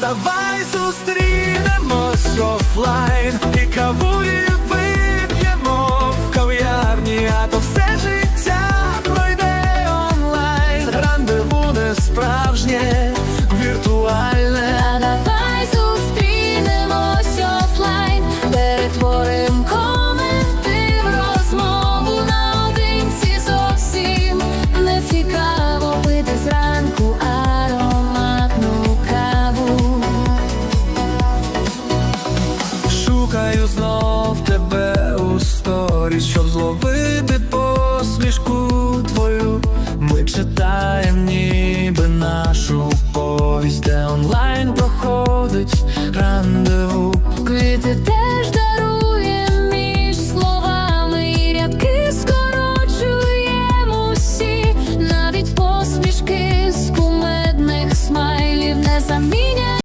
Давай зустрінемось офлайн і кавує вип'ємо в кав'ярні, а то все життя пройде онлайн. Рандеву не справжнє, Знов тебе у сторі, щоб зловити посмішку твою. Ми читаємо ніби нашу повість, де онлайн проходить рандеву. Квіти теж дарує між словами, і рядки скорочуємо всі, навіть посмішки з кумедних смайлів не замінюємо